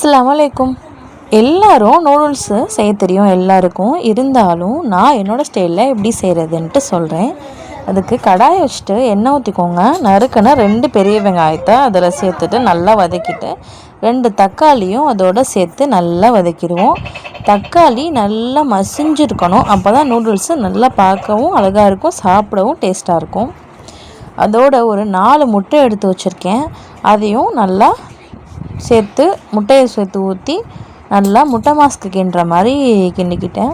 அஸ்ஸலாமு அலைக்கும் எல்லாரும் நூடுல்ஸு செய்ய தெரியும் எல்லாருக்கும். இருந்தாலும் நான் என்னோடய ஸ்டைலில் எப்படி செய்கிறதுன்ட்டு சொல்கிறேன் அதுக்கு கடாயை வச்சுட்டு எண்ணெய் ஊற்றிக்கோங்க நறுக்குன ரெண்டு பெரிய வெங்காயத்தை அதில் சேர்த்துட்டு நல்லா வதக்கிட்டு ரெண்டு தக்காளியும் அதோட சேர்த்து நல்லா வதக்கிடுவோம். தக்காளி நல்லா மசிஞ்சிருக்கணும். அப்போ தான் நூடுல்ஸு நல்லா பார்க்கவும் அழகாக இருக்கும் சாப்பிடவும் டேஸ்ட்டாக இருக்கும். அதோட ஒரு நாலு முட்டை எடுத்து வச்சுருக்கேன். அதையும் நல்லா சேர்த்து முட்டையை சேர்த்து ஊற்றி நல்லா முட்டை மாஸ்க்கு கிண்டுற மாதிரி கிண்டிக்கிட்டேன்.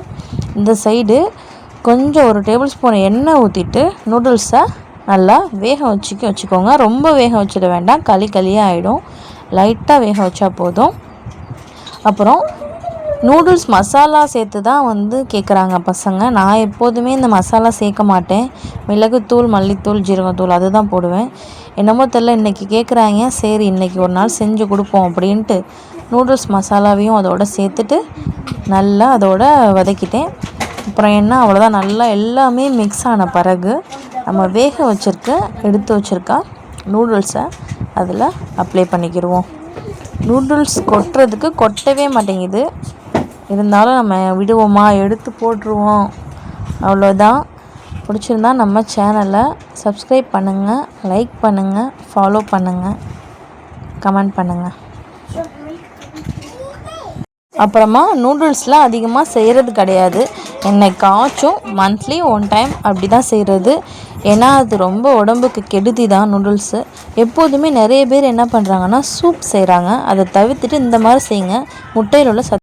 இந்த சைடு கொஞ்சம் ஒரு டேபிள் ஸ்பூன் எண்ணெய் ஊற்றிட்டு நூடுல்ஸை நல்லா வேக வச்சுக்க வச்சுக்கோங்க. ரொம்ப வேக வச்சிட வேண்டாம். களி களியாக ஆகிடும் லைட்டாக வேக வச்சா போதும். அப்புறம் நூடுல்ஸ் மசாலா சேர்த்து தான் வந்து கேட்குறாங்க பசங்க. நான் எப்போதுமே இந்த மசாலா சேர்க்க மாட்டேன். மிளகுத்தூள் மல்லித்தூள் ஜீரகத்தூள் அதுதான் போடுவேன். என்னமோ தெரில இன்றைக்கி கேட்குறாங்க சரி இன்றைக்கி ஒரு நாள் செஞ்சு கொடுப்போம் அப்படின்ட்டு நூடுல்ஸ் மசாலாவையும் அதோட சேர்த்துட்டு நல்லா அதோட வதக்கிட்டேன். அப்புறம் என்ன அவ்வளோதான் நல்லா எல்லாமே மிக்ஸ் ஆன பிறகு நம்ம வேக வச்சுருக்க எடுத்து வச்சுருக்க நூடுல்ஸை அதில் அப்ளை பண்ணிக்கிடுவோம் நூடுல்ஸ் கொட்டுறதுக்கு கொட்டவே மாட்டேங்குது. இருந்தாலும் நம்ம விடுவோமா? எடுத்து போட்டுருவோம். அவ்வளோதான் பிடிச்சிருந்தா நம்ம சேனலை சப்ஸ்கிரைப் பண்ணுங்கள் லைக் பண்ணுங்கள் ஃபாலோ பண்ணுங்கள் கமெண்ட் பண்ணுங்கள் அப்புறமா நூடுல்ஸ்லாம் அதிகமாக செய்கிறது கிடையாது. என்னைக்காச்சும் மந்த்லி ஒன் டைம் அப்படி தான் செய்கிறது ஏன்னா அது ரொம்ப உடம்புக்கு கெடுதி தான் நூடுல்ஸு. எப்போதுமே நிறைய பேர் என்ன பண்ணுறாங்கன்னா சூப் செய்கிறாங்க அதை தவிர்த்துட்டு இந்த மாதிரி செய்யுங்க. முட்டையில் உள்ள சத்து